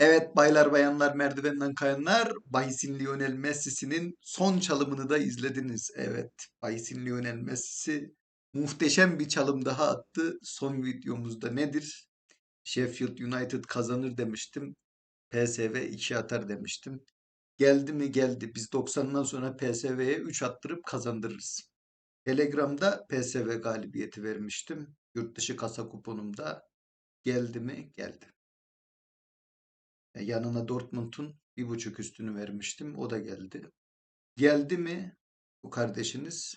Evet baylar bayanlar merdivenden kayanlar Bahisin Lionel Messi'sinin son çalımını da izlediniz. Evet Bahisin Lionel Messi'si muhteşem bir çalım daha attı. Son videomuzda nedir? Sheffield United kazanır demiştim. PSV 2 atar demiştim. Geldi mi geldi. Biz 90'dan sonra PSV'ye 3 attırıp kazandırırız. Telegram'da PSV galibiyeti vermiştim. Yurt dışı kasa kuponumda geldi mi geldi. E, yanına Dortmund'un bir buçuk üstünü vermiştim. O da geldi. Geldi mi bu kardeşiniz?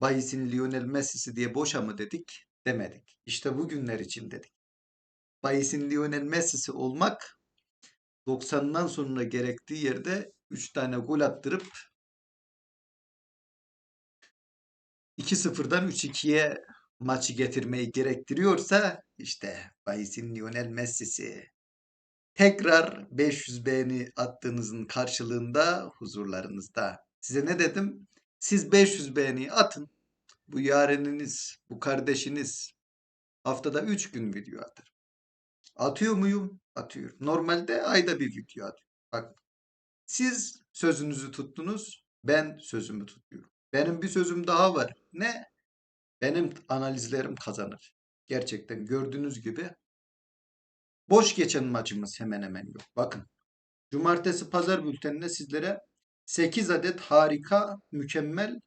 Bahis'in Lionel Messi'si diye boşa mı dedik? Demedik. İşte bugünler için dedik. Bahis'in Lionel Messi'si olmak 90'dan sonra gerektiği yerde 3 tane gol attırıp 2-0'dan 3-2'ye maçı getirmeyi gerektiriyorsa işte Bahis'in Lionel Messi'si. Tekrar 500 beğeni attığınızın karşılığında huzurlarınızda. Size ne dedim? Siz 500 beğeni atın. Bu yareniniz, bu kardeşiniz haftada 3 gün video atar. Atıyor muyum? Atıyorum. Normalde ayda bir video atıyorum. Bak siz sözünüzü tuttunuz. Ben sözümü tutuyorum. Benim bir sözüm daha var. Ne? Benim analizlerim kazanır. Gerçekten gördüğünüz gibi Boş geçen maçımız hemen hemen yok. Bakın. Cumartesi pazar bülteninde sizlere 8 adet harika, mükemmel,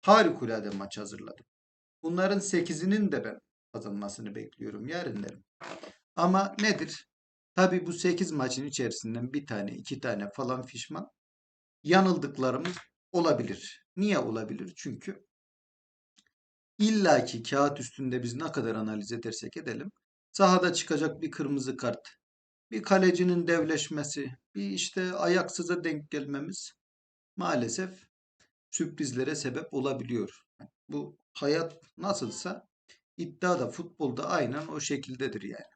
harikulade maç hazırladım. Bunların 8'inin de ben kazanmasını bekliyorum yarınlarım. Ama nedir? Tabii bu 8 maçın içerisinden bir tane, iki tane falan fişman yanıldıklarımız olabilir. Niye olabilir? Çünkü illaki kağıt üstünde biz ne kadar analiz edersek edelim Sahada çıkacak bir kırmızı kart, bir kalecinin devleşmesi, bir işte ayaksıza denk gelmemiz maalesef sürprizlere sebep olabiliyor. Bu hayat nasılsa iddia da futbolda aynen o şekildedir yani.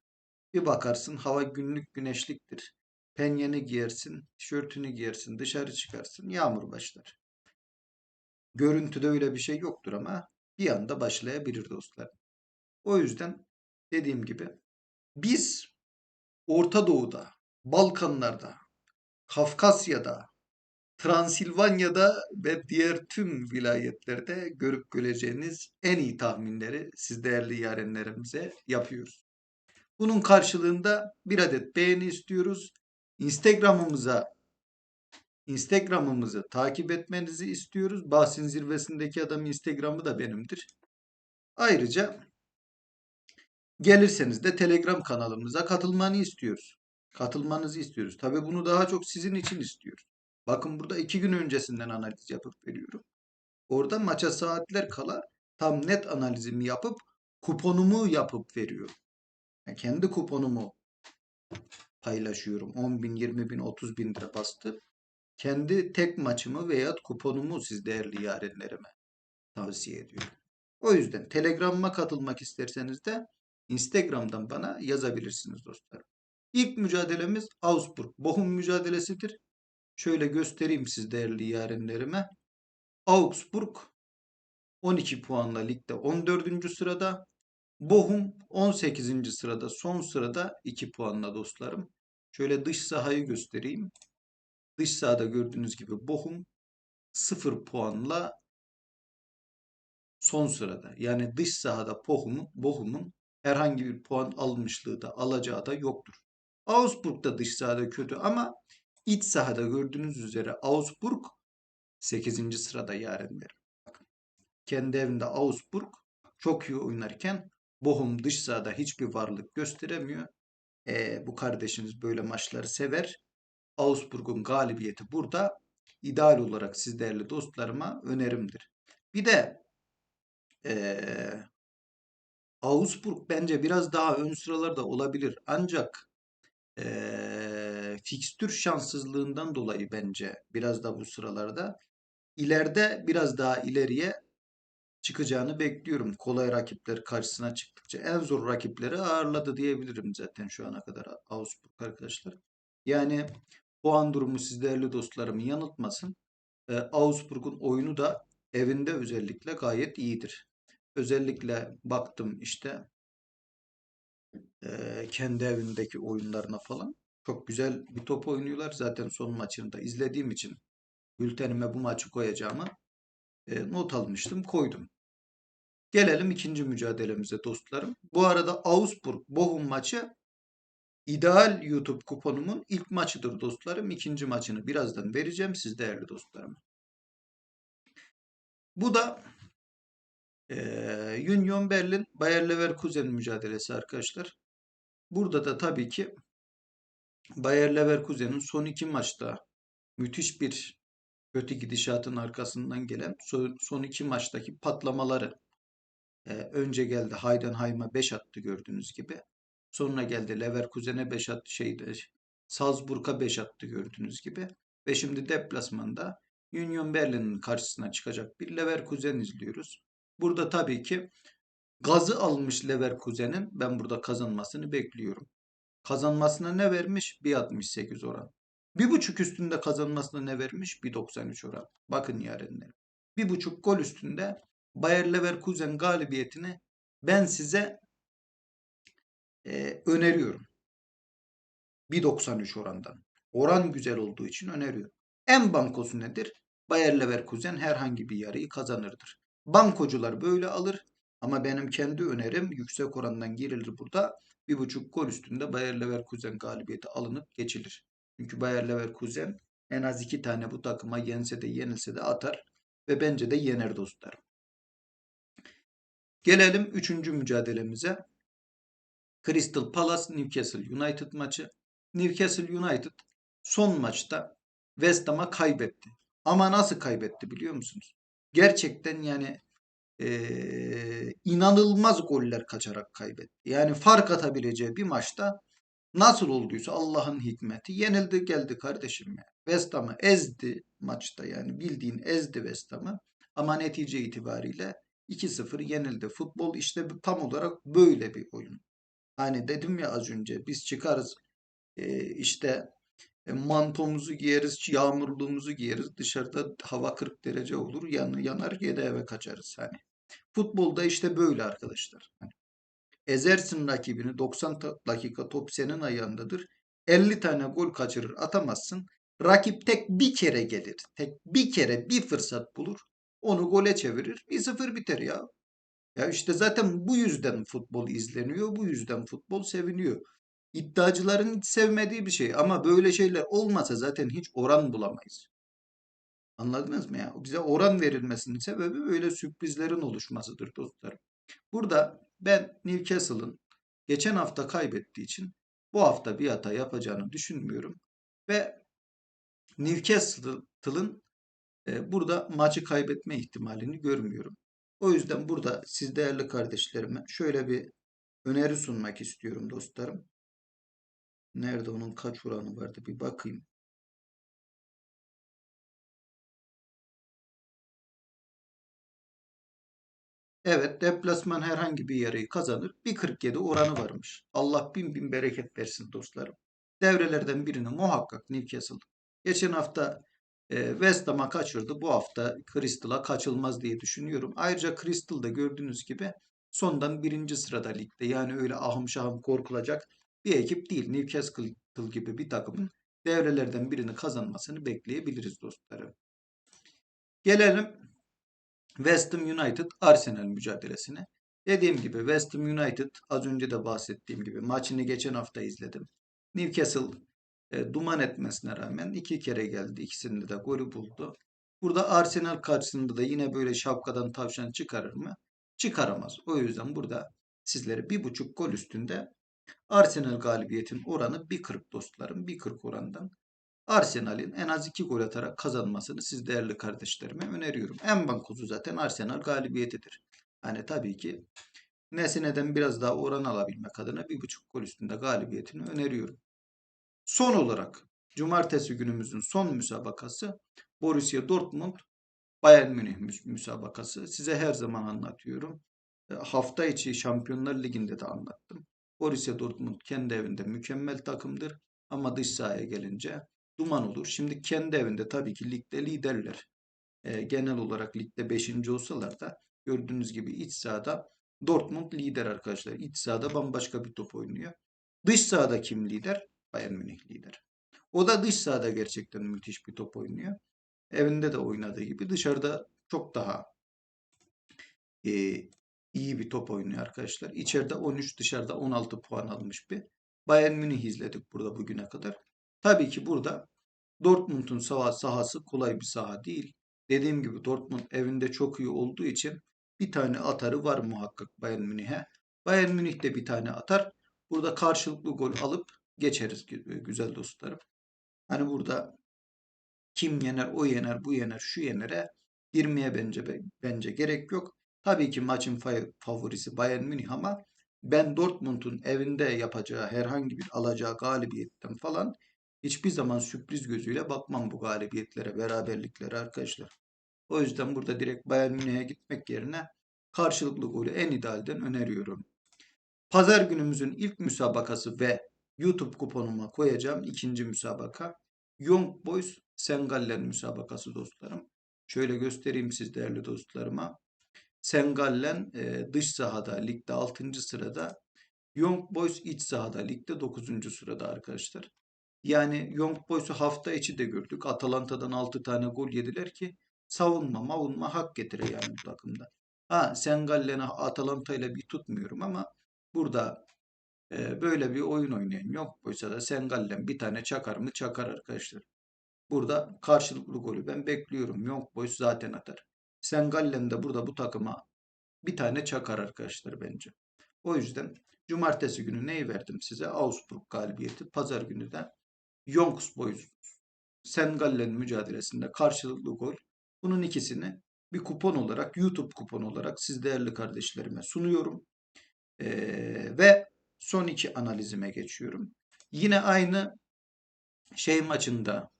Bir bakarsın hava günlük güneşliktir. Penyeni giyersin, tişörtünü giyersin, dışarı çıkarsın, yağmur başlar. Görüntüde öyle bir şey yoktur ama bir anda başlayabilir dostlar. O yüzden dediğim gibi biz Orta Doğu'da, Balkanlarda, Kafkasya'da, Transilvanya'da ve diğer tüm vilayetlerde görüp göreceğiniz en iyi tahminleri siz değerli yarenlerimize yapıyoruz. Bunun karşılığında bir adet beğeni istiyoruz. Instagram'ımıza Instagram'ımızı takip etmenizi istiyoruz. Bahsin zirvesindeki adam Instagram'ı da benimdir. Ayrıca Gelirseniz de Telegram kanalımıza katılmanı istiyoruz. Katılmanızı istiyoruz. Tabi bunu daha çok sizin için istiyoruz. Bakın burada iki gün öncesinden analiz yapıp veriyorum. Orada maça saatler kala tam net analizimi yapıp kuponumu yapıp veriyorum. Yani kendi kuponumu paylaşıyorum. 10 bin, 20 bin, 30 bin lira bastı. Kendi tek maçımı veya kuponumu siz değerli yarenlerime tavsiye ediyorum. O yüzden Telegram'ıma katılmak isterseniz de Instagram'dan bana yazabilirsiniz dostlarım. İlk mücadelemiz Augsburg Bochum mücadelesidir. Şöyle göstereyim siz değerli yarenlerime. Augsburg 12 puanla ligde 14. sırada. Bochum 18. sırada son sırada 2 puanla dostlarım. Şöyle dış sahayı göstereyim. Dış sahada gördüğünüz gibi Bochum 0 puanla son sırada. Yani dış sahada Bochum'un Bochum'un herhangi bir puan almışlığı da alacağı da yoktur. Augsburg da dış sahada kötü ama iç sahada gördüğünüz üzere Augsburg 8. sırada yarenler. Bakın. Kendi evinde Augsburg çok iyi oynarken Bochum dış sahada hiçbir varlık gösteremiyor. E, bu kardeşiniz böyle maçları sever. Augsburg'un galibiyeti burada ideal olarak siz değerli dostlarıma önerimdir. Bir de ee, Augsburg bence biraz daha ön sıralarda olabilir. Ancak e, fikstür şanssızlığından dolayı bence biraz da bu sıralarda ileride biraz daha ileriye çıkacağını bekliyorum. Kolay rakipler karşısına çıktıkça en zor rakipleri ağırladı diyebilirim zaten şu ana kadar Augsburg arkadaşlar. Yani puan durumu siz değerli dostlarımı yanıltmasın. E, Augsburg'un oyunu da evinde özellikle gayet iyidir. Özellikle baktım işte e, kendi evindeki oyunlarına falan. Çok güzel bir top oynuyorlar. Zaten son maçını da izlediğim için bültenime bu maçı koyacağımı e, not almıştım, koydum. Gelelim ikinci mücadelemize dostlarım. Bu arada Augsburg Bochum maçı ideal YouTube kuponumun ilk maçıdır dostlarım. İkinci maçını birazdan vereceğim siz değerli dostlarım. Bu da e, Union Berlin Bayer Leverkusen mücadelesi arkadaşlar. Burada da tabii ki Bayer Leverkusen'in son iki maçta müthiş bir kötü gidişatın arkasından gelen son, son iki maçtaki patlamaları e, önce geldi Heidenheim'a 5 attı gördüğünüz gibi. Sonra geldi Leverkusen'e 5 attı şeyde Salzburg'a 5 attı gördüğünüz gibi. Ve şimdi deplasmanda Union Berlin'in karşısına çıkacak bir Leverkusen izliyoruz. Burada tabii ki gazı almış Leverkusen'in ben burada kazanmasını bekliyorum. Kazanmasına ne vermiş? 1.68 oran. Bir buçuk üstünde kazanmasına ne vermiş? 1.93 oran. Bakın yarenlerim. Bir buçuk gol üstünde Bayer Leverkusen galibiyetini ben size e, öneriyorum. 1.93 orandan. Oran güzel olduğu için öneriyorum. En bankosu nedir? Bayer Leverkusen herhangi bir yarıyı kazanırdır. Bankocular böyle alır ama benim kendi önerim yüksek orandan girilir burada. Bir buçuk gol üstünde Bayer Leverkusen galibiyeti alınıp geçilir. Çünkü Bayer Leverkusen en az iki tane bu takıma yense de yenilse de atar ve bence de yener dostlarım. Gelelim üçüncü mücadelemize. Crystal Palace Newcastle United maçı. Newcastle United son maçta West Ham'a kaybetti. Ama nasıl kaybetti biliyor musunuz? Gerçekten yani e, inanılmaz goller kaçarak kaybetti. Yani fark atabileceği bir maçta nasıl olduysa Allah'ın hikmeti yenildi geldi kardeşim ya. West Ham'ı ezdi maçta yani bildiğin ezdi West Ham'ı ama netice itibariyle 2-0 yenildi. Futbol işte tam olarak böyle bir oyun. Hani dedim ya az önce biz çıkarız e, işte mantomuzu giyeriz, yağmurluğumuzu giyeriz. Dışarıda hava 40 derece olur. Yan, yanar ya da eve kaçarız hani. Futbolda işte böyle arkadaşlar. Hani ezersin rakibini 90 dakika top senin ayağındadır. 50 tane gol kaçırır atamazsın. Rakip tek bir kere gelir. Tek bir kere bir fırsat bulur. Onu gole çevirir. 1-0 biter ya. Ya işte zaten bu yüzden futbol izleniyor. Bu yüzden futbol seviniyor. İddiacıların hiç sevmediği bir şey. Ama böyle şeyler olmasa zaten hiç oran bulamayız. Anladınız mı ya? Bize oran verilmesinin sebebi böyle sürprizlerin oluşmasıdır dostlarım. Burada ben Newcastle'ın geçen hafta kaybettiği için bu hafta bir hata yapacağını düşünmüyorum. Ve Newcastle'ın e, burada maçı kaybetme ihtimalini görmüyorum. O yüzden burada siz değerli kardeşlerime şöyle bir öneri sunmak istiyorum dostlarım. Nerede onun kaç oranı vardı bir bakayım. Evet deplasman herhangi bir yarıyı kazanır. 1.47 oranı varmış. Allah bin bin bereket versin dostlarım. Devrelerden birini muhakkak Newcastle. Geçen hafta e, West Ham'a kaçırdı. Bu hafta Crystal'a kaçılmaz diye düşünüyorum. Ayrıca Crystal da gördüğünüz gibi sondan birinci sırada ligde. Yani öyle ahım şahım korkulacak bir ekip değil. Newcastle gibi bir takımın devrelerden birini kazanmasını bekleyebiliriz dostlarım. Gelelim West Ham United Arsenal mücadelesine. Dediğim gibi West Ham United az önce de bahsettiğim gibi maçını geçen hafta izledim. Newcastle e, duman etmesine rağmen iki kere geldi. İkisinde de golü buldu. Burada Arsenal karşısında da yine böyle şapkadan tavşan çıkarır mı? Çıkaramaz. O yüzden burada sizlere bir buçuk gol üstünde Arsenal galibiyetin oranı 1.40 dostlarım. 1.40 orandan Arsenal'in en az 2 gol atarak kazanmasını siz değerli kardeşlerime öneriyorum. En bankozu zaten Arsenal galibiyetidir. Hani tabii ki Nesine'den biraz daha oran alabilmek adına 1.5 gol üstünde galibiyetini öneriyorum. Son olarak cumartesi günümüzün son müsabakası Borussia Dortmund Bayern Münih müsabakası. Size her zaman anlatıyorum. E, hafta içi Şampiyonlar Ligi'nde de anlattım. Borussia Dortmund kendi evinde mükemmel takımdır ama dış sahaya gelince duman olur. Şimdi kendi evinde tabii ki ligde liderler. E, genel olarak ligde 5. olsalar da gördüğünüz gibi iç sahada Dortmund lider arkadaşlar. İç sahada bambaşka bir top oynuyor. Dış sahada kim lider? Bayern Münih lider. O da dış sahada gerçekten müthiş bir top oynuyor. Evinde de oynadığı gibi dışarıda çok daha e, iyi bir top oynuyor arkadaşlar. İçeride 13, dışarıda 16 puan almış bir Bayern Münih izledik burada bugüne kadar. Tabii ki burada Dortmund'un saha, sahası kolay bir saha değil. Dediğim gibi Dortmund evinde çok iyi olduğu için bir tane atarı var muhakkak Bayern Münih'e. Bayern Münih de bir tane atar. Burada karşılıklı gol alıp geçeriz güzel dostlarım. Hani burada kim yener, o yener, bu yener, şu yenere girmeye bence bence gerek yok. Tabii ki maçın favorisi Bayern Münih ama ben Dortmund'un evinde yapacağı herhangi bir alacağı galibiyetten falan hiçbir zaman sürpriz gözüyle bakmam bu galibiyetlere, beraberliklere arkadaşlar. O yüzden burada direkt Bayern Münih'e gitmek yerine karşılıklı golü en idealden öneriyorum. Pazar günümüzün ilk müsabakası ve YouTube kuponuma koyacağım ikinci müsabaka Young Boys Sengallen müsabakası dostlarım. Şöyle göstereyim siz değerli dostlarıma. Sengallen e, dış sahada ligde 6. sırada. Young Boys iç sahada ligde 9. sırada arkadaşlar. Yani Young Boys'u hafta içi de gördük. Atalanta'dan 6 tane gol yediler ki savunma mavunma hak getirir yani bu takımda. Ha Sengallen'i Atalanta ile bir tutmuyorum ama burada e, böyle bir oyun oynayan Young Boys'a da Sengallen bir tane çakar mı çakar arkadaşlar. Burada karşılıklı golü ben bekliyorum. Young Boys zaten atar. Sengallen de burada bu takıma bir tane çakar arkadaşlar bence. O yüzden cumartesi günü neyi verdim size? Augsburg galibiyeti. Pazar günü de Young Boys Sengallen mücadelesinde karşılıklı gol. Bunun ikisini bir kupon olarak, YouTube kuponu olarak siz değerli kardeşlerime sunuyorum. Ee, ve son iki analizime geçiyorum. Yine aynı şey maçında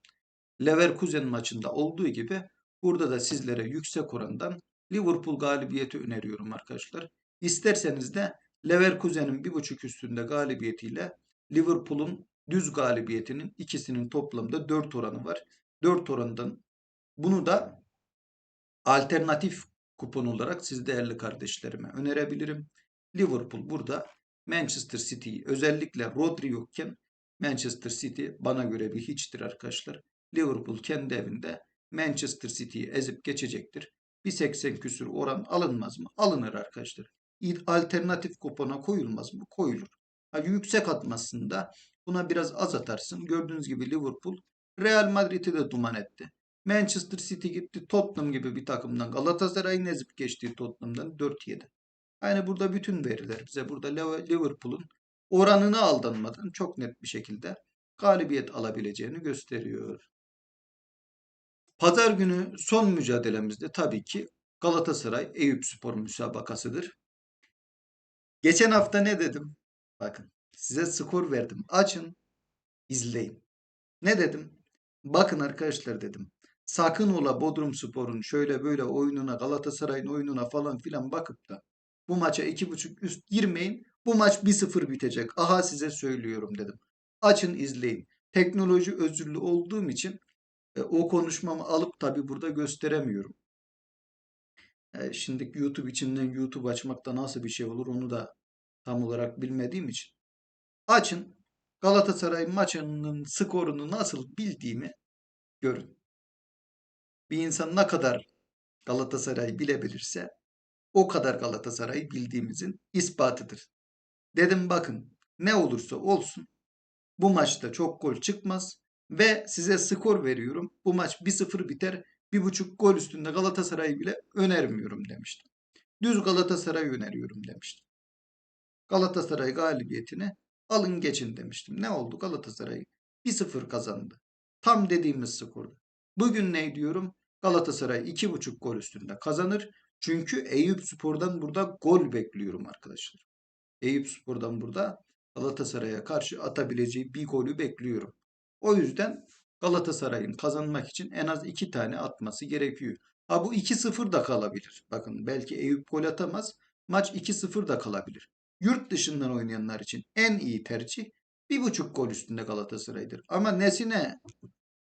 Leverkusen maçında olduğu gibi burada da sizlere yüksek orandan Liverpool galibiyeti öneriyorum arkadaşlar. İsterseniz de Leverkusen'in bir buçuk üstünde galibiyetiyle Liverpool'un düz galibiyetinin ikisinin toplamda 4 oranı var. 4 orandan bunu da alternatif kupon olarak siz değerli kardeşlerime önerebilirim. Liverpool burada Manchester City'yi özellikle Rodri yokken Manchester City bana göre bir hiçtir arkadaşlar. Liverpool kendi evinde Manchester City'yi ezip geçecektir. Bir 80 küsür oran alınmaz mı? Alınır arkadaşlar. Alternatif kupona koyulmaz mı? Koyulur. Yani yüksek atmasında buna biraz az atarsın. Gördüğünüz gibi Liverpool Real Madrid'i de duman etti. Manchester City gitti Tottenham gibi bir takımdan Galatasaray'ın ezip geçtiği Tottenham'dan 4-7. Yani burada bütün veriler bize burada Liverpool'un oranını aldanmadan çok net bir şekilde galibiyet alabileceğini gösteriyor. Pazar günü son mücadelemizde tabii ki Galatasaray Eyüp Spor müsabakasıdır. Geçen hafta ne dedim? Bakın size skor verdim. Açın, izleyin. Ne dedim? Bakın arkadaşlar dedim. Sakın ola Bodrum Spor'un şöyle böyle oyununa, Galatasaray'ın oyununa falan filan bakıp da bu maça iki buçuk üst girmeyin. Bu maç 1-0 bitecek. Aha size söylüyorum dedim. Açın izleyin. Teknoloji özürlü olduğum için o konuşmamı alıp tabi burada gösteremiyorum. E, şimdi YouTube içinden YouTube açmakta nasıl bir şey olur onu da tam olarak bilmediğim için. Açın Galatasaray maçının skorunu nasıl bildiğimi görün. Bir insan ne kadar Galatasaray bilebilirse o kadar Galatasaray'ı bildiğimizin ispatıdır. Dedim bakın ne olursa olsun bu maçta çok gol çıkmaz. Ve size skor veriyorum. Bu maç 1-0 biter. 1.5 gol üstünde Galatasaray'ı bile önermiyorum demiştim. Düz Galatasaray'ı öneriyorum demiştim. Galatasaray galibiyetini alın geçin demiştim. Ne oldu? Galatasaray 1-0 kazandı. Tam dediğimiz skordu. Bugün ne diyorum? Galatasaray 2.5 gol üstünde kazanır. Çünkü Eyüp Spor'dan burada gol bekliyorum arkadaşlar. Eyüp Spor'dan burada Galatasaray'a karşı atabileceği bir golü bekliyorum. O yüzden Galatasaray'ın kazanmak için en az iki tane atması gerekiyor. Ha bu 2-0 da kalabilir. Bakın belki Eyüp gol atamaz. Maç 2-0 da kalabilir. Yurt dışından oynayanlar için en iyi tercih bir buçuk gol üstünde Galatasaray'dır. Ama Nesine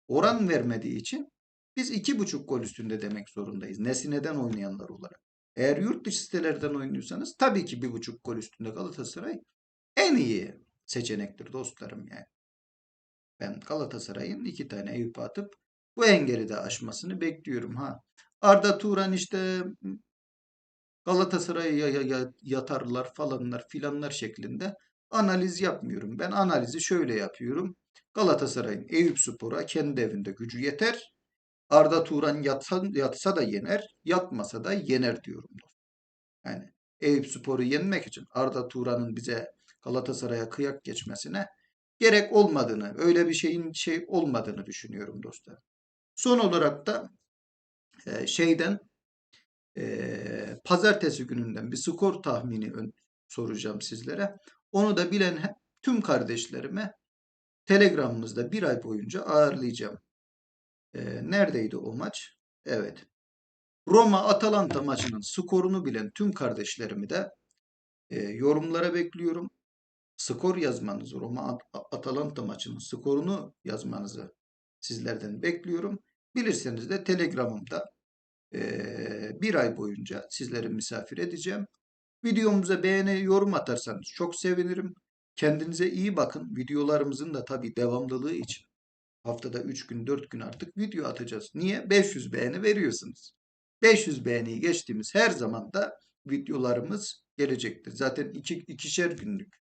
oran vermediği için biz iki buçuk gol üstünde demek zorundayız. Nesine'den oynayanlar olarak. Eğer yurt dışı sitelerden oynuyorsanız tabii ki bir buçuk gol üstünde Galatasaray en iyi seçenektir dostlarım yani. Ben Galatasaray'ın iki tane Eyüp atıp bu engeli de aşmasını bekliyorum ha. Arda Turan işte Galatasaray'a ya- ya- yatarlar falanlar filanlar şeklinde analiz yapmıyorum. Ben analizi şöyle yapıyorum. Galatasaray'ın Eyüpspor'a kendi evinde gücü yeter. Arda Turan yatsa, yatsa da yener, yatmasa da yener diyorum. Yani Eyüpspor'u yenmek için Arda Turan'ın bize Galatasaray'a kıyak geçmesine gerek olmadığını, öyle bir şeyin şey olmadığını düşünüyorum dostlar. Son olarak da e, şeyden e, pazartesi gününden bir skor tahmini ön- soracağım sizlere. Onu da bilen tüm kardeşlerime Telegram'ımızda bir ay boyunca ağırlayacağım. E, neredeydi o maç? Evet. Roma-Atalanta maçının skorunu bilen tüm kardeşlerimi de e, yorumlara bekliyorum. Skor yazmanızı, Roma-Atalanta maçının skorunu yazmanızı sizlerden bekliyorum. Bilirseniz de Telegram'ımda e, bir ay boyunca sizleri misafir edeceğim. Videomuza beğeni, yorum atarsanız çok sevinirim. Kendinize iyi bakın. Videolarımızın da tabii devamlılığı için haftada 3 gün 4 gün artık video atacağız. Niye? 500 beğeni veriyorsunuz. 500 beğeniyi geçtiğimiz her zaman da videolarımız gelecektir. Zaten iki, ikişer günlük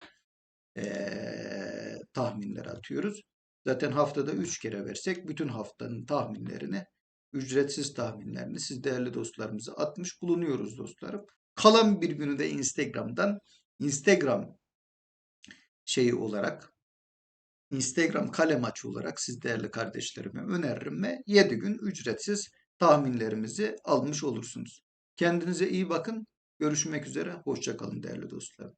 eee, tahminler atıyoruz. Zaten haftada 3 kere versek bütün haftanın tahminlerini, ücretsiz tahminlerini siz değerli dostlarımıza atmış bulunuyoruz dostlarım. Kalan bir günü de Instagram'dan Instagram şeyi olarak Instagram kale maçı olarak siz değerli kardeşlerime öneririm ve 7 gün ücretsiz tahminlerimizi almış olursunuz. Kendinize iyi bakın. Görüşmek üzere. Hoşçakalın değerli dostlarım.